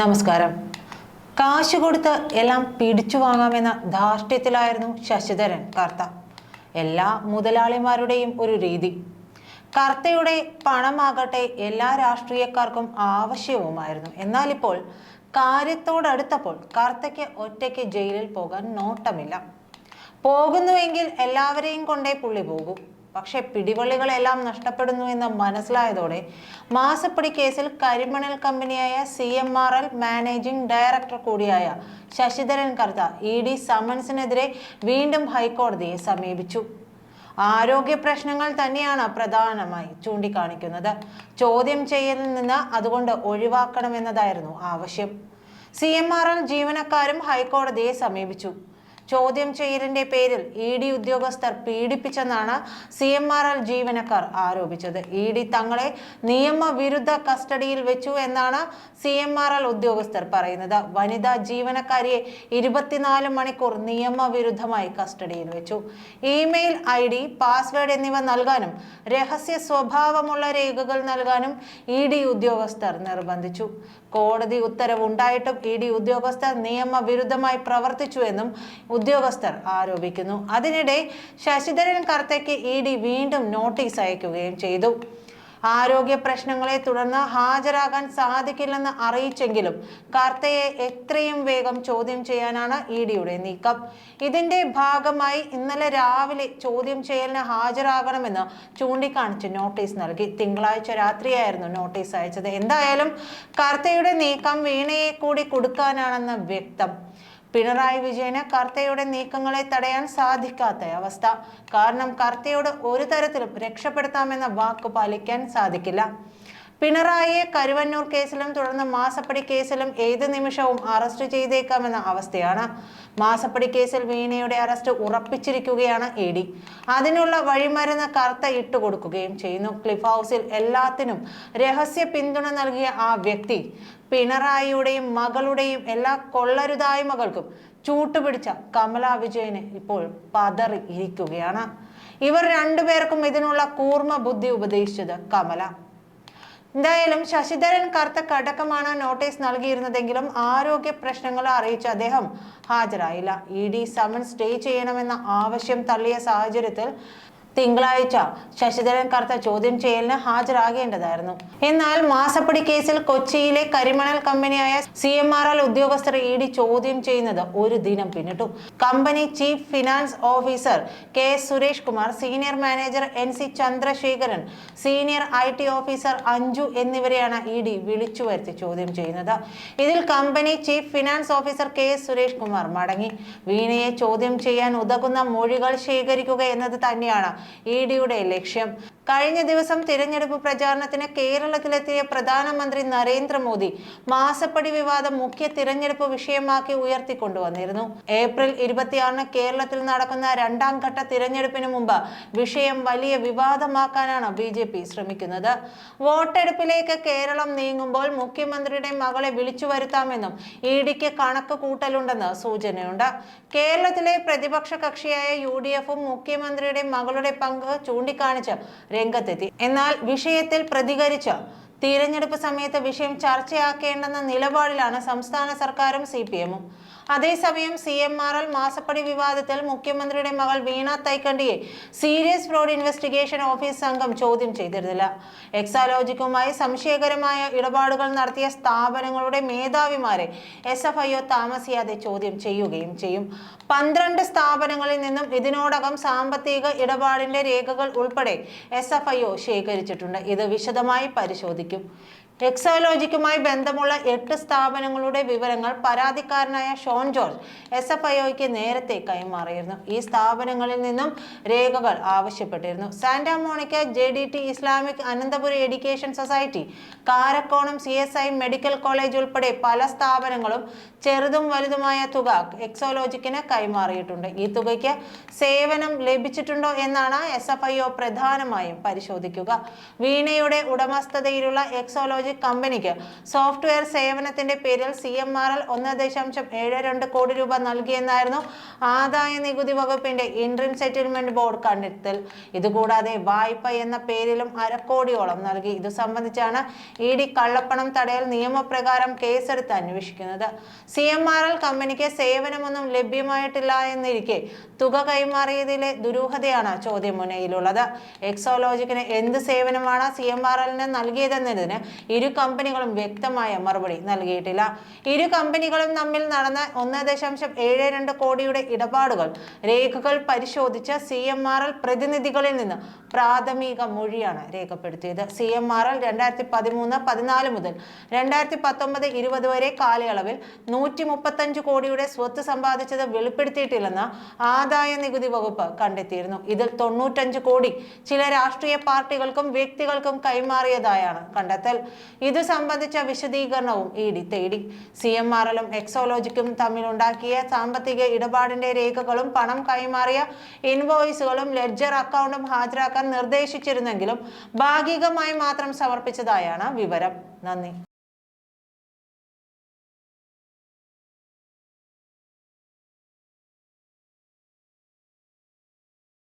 നമസ്കാരം. കാശ് കൊടുത്ത് എല്ലാം പിടിച്ചു വാങ്ങാമെന്ന ധാർഷ്ട്യത്തിലായിരുന്നു ശശിധരൻ കർത്ത. എല്ലാ മുതലാളിമാരുടെയും ഒരു രീതി. കർത്തയുടെ പണമാകട്ടെ എല്ലാ രാഷ്ട്രീയക്കാർക്കും ആവശ്യവുമായിരുന്നു. എന്നാലിപ്പോൾ കാര്യത്തോടടുത്തപ്പോൾ കർത്തയ്ക്ക് ഒറ്റയ്ക്ക് ജയിലിൽ പോകാൻ നോട്ടമില്ല. പോകുന്നുവെങ്കിൽ എല്ലാവരെയും കൊണ്ടേ പുള്ളി പോകും. പക്ഷെ പിടിവള്ളികളെല്ലാം നഷ്ടപ്പെടുന്നു എന്ന് മനസ്സിലായതോടെ മാസപ്പടി കേസിൽ കരിമണൽ കമ്പനിയായ C M R L managing director കൂടിയായ ശശിധരൻ കർത്ത ഇ ഡി സമൻസിനെതിരെ വീണ്ടും ഹൈക്കോടതിയെ സമീപിച്ചു. ആരോഗ്യ പ്രശ്നങ്ങൾ തന്നെയാണ് പ്രധാനമായി ചൂണ്ടിക്കാണിക്കുന്നത്. ചോദ്യം ചെയ്യലിൽ നിന്ന് അതുകൊണ്ട് ഒഴിവാക്കണമെന്നതായിരുന്നു ആവശ്യം. സി എം ആർ എൽ ജീവനക്കാരും ഹൈക്കോടതിയെ സമീപിച്ചു. ചോദ്യം ചെയ്യലിന്റെ പേരിൽ ഇ ഡി ഉദ്യോഗസ്ഥർ പീഡിപ്പിച്ചെന്നാണ് സി എം ആർ എൽ ജീവനക്കാർ ആരോപിച്ചത്. ഇ ഡി തങ്ങളെ നിയമവിരുദ്ധ കസ്റ്റഡിയിൽ വെച്ചു എന്നാണ് സി എം ആർ എൽ ഉദ്യോഗസ്ഥർ പറയുന്നത്. വനിതാ ജീവനക്കാരിയെ ഇരുപത്തിനാല് മണിക്കൂർ നിയമവിരുദ്ധമായി കസ്റ്റഡിയിൽ വെച്ചു. ഇമെയിൽ ഐ ഡി പാസ്വേഡ് എന്നിവ നൽകാനും രഹസ്യ സ്വഭാവമുള്ള രേഖകൾ നൽകാനും ഇ ഡി ഉദ്യോഗസ്ഥർ നിർബന്ധിച്ചു. കോടതി ഉത്തരവുണ്ടായിട്ടും ഇ ഡി ഉദ്യോഗസ്ഥർ നിയമവിരുദ്ധമായി പ്രവർത്തിച്ചുവെന്നും ഉദ്യോഗസ്ഥർ ആരോപിക്കുന്നു. അതിനിടെ ശശിധരൻ കർത്തയ്ക്ക് ഇ ഡി വീണ്ടും നോട്ടീസ് അയക്കുകയും ചെയ്തു. ആരോഗ്യ പ്രശ്നങ്ങളെ തുടർന്ന് ഹാജരാകാൻ സാധിക്കില്ലെന്ന് അറിയിച്ചെങ്കിലും കാർത്തയെ എത്രയും വേഗം ചോദ്യം ചെയ്യാനാണ് ഇ ഡിയുടെ നീക്കം. ഇതിന്റെ ഭാഗമായി ഇന്നലെ രാവിലെ ചോദ്യം ചെയ്യലിന് ഹാജരാകണമെന്ന് ചൂണ്ടിക്കാണിച്ച് നോട്ടീസ് നൽകി. തിങ്കളാഴ്ച രാത്രിയായിരുന്നു നോട്ടീസ് അയച്ചത്. എന്തായാലും കാർത്തയുടെ നീക്കം വീണയെ കൂടി കൊടുക്കാനാണെന്ന് വ്യക്തം. പിണറായി വിജയന് കർത്തയുടെ നീക്കങ്ങളെ തടയാൻ സാധിക്കാത്ത അവസ്ഥ. കാരണം കർത്തയോട് ഒരു തരത്തിലും രക്ഷപ്പെടുത്താമെന്ന വാക്ക് പാലിക്കാൻ സാധിക്കില്ല. പിണറായിയെ കരുവന്നൂർ കേസിലും തുടർന്ന് മാസപ്പടി കേസിലും ഏത് നിമിഷവും അറസ്റ്റ് ചെയ്തേക്കാമെന്ന അവസ്ഥയാണ്. മാസപ്പടി കേസിൽ വീണയുടെ അറസ്റ്റ് ഉറപ്പിച്ചിരിക്കുകയാണ് ഇ ഡി. അതിനുള്ള വഴിമരുന്ന് കർത്ത ഇട്ടുകൊടുക്കുകയും ചെയ്യുന്നു. ക്ലിഫ് ഹൗസിൽ എല്ലാത്തിനും രഹസ്യ പിന്തുണ നൽകിയ ആ വ്യക്തി പിണറായിയുടെയും മകളുടെയും എല്ലാ കൊള്ളരുതായ്മകൾക്കും ചൂട്ടുപിടിച്ച കമല വിജയന് ഇപ്പോൾ പതറി ഇരിക്കുകയാണ് ഇവർ രണ്ടുപേർക്കും ഇതിനുള്ള കൂർമ്മ ബുദ്ധി ഉപദേശിച്ചത് കമല. എന്തായാലും ശശിധരൻ കറുത്ത കടക്കമാണ് നോട്ടീസ് നൽകിയിരുന്നതെങ്കിലും ആരോഗ്യ പ്രശ്നങ്ങൾ അറിയിച്ച അദ്ദേഹം ഹാജരായില്ല. ഇ ഡി സമൻ സ്റ്റേ ചെയ്യണമെന്ന ആവശ്യം തള്ളിയ സാഹചര്യത്തിൽ തിങ്കളാഴ്ച ശശിധരൻ കർത്ത ചോദ്യം ചെയ്യലിന് ഹാജരാകേണ്ടതായിരുന്നു. എന്നാൽ മാസപ്പടി കേസിൽ കൊച്ചിയിലെ കരിമണൽ കമ്പനിയായ സി എം ആർ എൽ ഉദ്യോഗസ്ഥർ ഇ ഡി ചോദ്യം ചെയ്യുന്നത് ഒരു ദിനം പിന്നിട്ടു. Company chief finance officer K Suresh Kumar senior manager N C Chandrasekharan senior I T officer Anju എന്നിവരെയാണ് ഇ ഡി വിളിച്ചു വരുത്തി ചോദ്യം ചെയ്യുന്നത്. ഇതിൽ company chief finance officer K Suresh Kumar മടങ്ങി. വീണയെ ചോദ്യം ചെയ്യാൻ ഉതകുന്ന മൊഴികൾ ശേഖരിക്കുക എന്നത് തന്നെയാണ് ഇ ഡിയുടെ ലക്ഷ്യം കഴിഞ്ഞ ദിവസം തിരഞ്ഞെടുപ്പ് പ്രചാരണത്തിന് കേരളത്തിലെത്തിയ പ്രധാനമന്ത്രി നരേന്ദ്രമോദി മാസപ്പടി വിവാദം മുഖ്യ തിരഞ്ഞെടുപ്പ് വിഷയമാക്കി ഉയർത്തിക്കൊണ്ടുവന്നിരുന്നു. ഏപ്രിൽ ഇരുപത്തിയാറിന് കേരളത്തിൽ നടക്കുന്ന രണ്ടാം ഘട്ട തിരഞ്ഞെടുപ്പിന് മുമ്പ് വിഷയം വലിയ വിവാദമാക്കാനാണ് ബി ജെ പി ശ്രമിക്കുന്നത്. വോട്ടെടുപ്പിലേക്ക് കേരളം നീങ്ങുമ്പോൾ മുഖ്യമന്ത്രിയുടെ മകളെ വിളിച്ചു വരുത്താമെന്നും ഇ ഡിക്ക് കണക്ക് കൂട്ടലുണ്ടെന്ന് സൂചനയുണ്ട്. കേരളത്തിലെ പ്രതിപക്ഷ കക്ഷിയായ യു ഡി എഫും മുഖ്യമന്ത്രിയുടെ മകളുടെ പങ്ക് ചൂണ്ടിക്കാണിച്ച് രംഗത്തെത്തി. എന്നാൽ വിഷയത്തിൽ പ്രതികരിച്ച തിരഞ്ഞെടുപ്പ് സമയത്ത് വിഷയം ചർച്ചയാക്കേണ്ടെന്ന നിലപാടിലാണ് സംസ്ഥാന സർക്കാരും സി പി എമ്മും. അതേസമയം സി എം ആർ എൽ മാസപ്പടി വിവാദത്തിൽ മുഖ്യമന്ത്രിയുടെ മകൾ വീണ തൈക്കണ്ടിയെ സീരിയസ് ഫ്രോഡ് ഇൻവെസ്റ്റിഗേഷൻ ഓഫീസ് സംഘം ചോദ്യം ചെയ്തിരുന്നില്ല. എക്സാലോജിക്കുമായി സംശയകരമായ ഇടപാടുകൾ നടത്തിയ സ്ഥാപനങ്ങളുടെ മേധാവിമാരെ എസ് എഫ് ഐ ഒ താമസിയാതെ ചോദ്യം ചെയ്യുകയും ചെയ്യും. പന്ത്രണ്ട് സ്ഥാപനങ്ങളിൽ നിന്നും ഇതിനോടകം സാമ്പത്തിക ഇടപാടിന്റെ രേഖകൾ ഉൾപ്പെടെ എസ് എഫ് ഐ ഒ ശേഖരിച്ചിട്ടുണ്ട്. ഇത് വിശദമായി പരിശോധിക്കും. 嗯。എക്സോലോജിക്കുമായി ബന്ധമുള്ള എട്ട് സ്ഥാപനങ്ങളുടെ വിവരങ്ങൾ പരാതിക്കാരനായ Shone George S F I ഒക്ക് നേരത്തെ കൈമാറിയിരുന്നു. ഈ സ്ഥാപനങ്ങളിൽ നിന്നും രേഖകൾ ആവശ്യപ്പെട്ടിരുന്നു. Santa Monica J D T Islamic Ananthapuri education society Karakonam C S I medical college ഉൾപ്പെടെ പല സ്ഥാപനങ്ങളും ചെറുതും വലുതുമായ തുക എക്സോലോജിക്കിന് കൈമാറിയിട്ടുണ്ട്. ഈ തുകയ്ക്ക് സേവനം ലഭിച്ചിട്ടുണ്ടോ എന്നാണ് എസ് എഫ് ഐ ഒ പ്രധാനമായും പരിശോധിക്കുക. വീണയുടെ ഉടമസ്ഥതയിലുള്ള എക്സോലോജി എക്സോളജി കമ്പനിക്ക് സോഫ്റ്റ്വെയർ സേവനത്തിന്റെ പേരിൽ സി എം ആർ എൽ ഒന്ന് ദശാംശം ഏഴ് രണ്ട് കോടി രൂപ നൽകിയെന്നായിരുന്നു ആദായ നികുതി വകുപ്പിന്റെ ഇൻട്രീം സെറ്റിൽമെന്റ് ബോർഡ് കണ്ടെത്തൽ. ഇതുകൂടാതെ വായ്പ എന്ന പേരിലും അരക്കോടിയോളം നൽകി. ഇത് സംബന്ധിച്ചാണ് ഇ ഡി കള്ളപ്പണം തടയൽ നിയമപ്രകാരം കേസെടുത്ത് അന്വേഷിക്കുന്നത്. സി എം ആർ എൽ കമ്പനിക്ക് സേവനമൊന്നും ലഭ്യമായിട്ടില്ല എന്നിരിക്കെ തുക കൈമാറിയതിലെ ദുരൂഹതയാണ് ചോദ്യം മുന്നയിലുള്ളത് എക്സോലോജിക്കിന് എന്ത് സേവനമാണ് സി എം ആർ എല്ലിന് നൽകിയതെന്നതിന് ഇരു കമ്പനികളും വ്യക്തമായ മറുപടി നൽകിയിട്ടില്ല. ഇരു കമ്പനികളും തമ്മിൽ നടന്ന ഒന്ന് ദശാംശം ഏഴ് രണ്ട് കോടിയുടെ ഇടപാടുകൾ രേഖകൾ പരിശോധിച്ച സി എം ആർ എൽ പ്രതിനിധികളിൽ നിന്ന് പ്രാഥമിക മൊഴിയാണ് രേഖപ്പെടുത്തിയത്. സി എം ആർ എൽ രണ്ടായിരത്തി പതിമൂന്ന് പതിനാല് മുതൽ രണ്ടായിരത്തി പത്തൊമ്പത് ഇരുപത് വരെ കാലയളവിൽ നൂറ്റി മുപ്പത്തഞ്ച് കോടിയുടെ സ്വത്ത് സമ്പാദിച്ചത് വെളിപ്പെടുത്തിയിട്ടില്ലെന്ന് ആദായ നികുതി വകുപ്പ് കണ്ടെത്തിയിരുന്നു. ഇതിൽ തൊണ്ണൂറ്റഞ്ച് കോടി ചില രാഷ്ട്രീയ പാർട്ടികൾക്കും വ്യക്തികൾക്കും കൈമാറിയതായാണ് കണ്ടെത്തൽ. ഇത് സംബന്ധിച്ച വിശദീകരണവും ഇ ഡി തേടി. സി എം ആർ എല്ലും എക്സോളജിക്കും തമ്മിലുണ്ടാക്കിയ സാമ്പത്തിക ഇടപാടിന്റെ രേഖകളും പണം കൈമാറിയ ഇൻവോയ്സുകളും ലെഡ്ജർ അക്കൗണ്ടും ഹാജരാക്കാൻ നിർദ്ദേശിച്ചിരുന്നെങ്കിലും ഭാഗികമായി മാത്രം സമർപ്പിച്ചതായാണ് വിവരം. നന്ദി.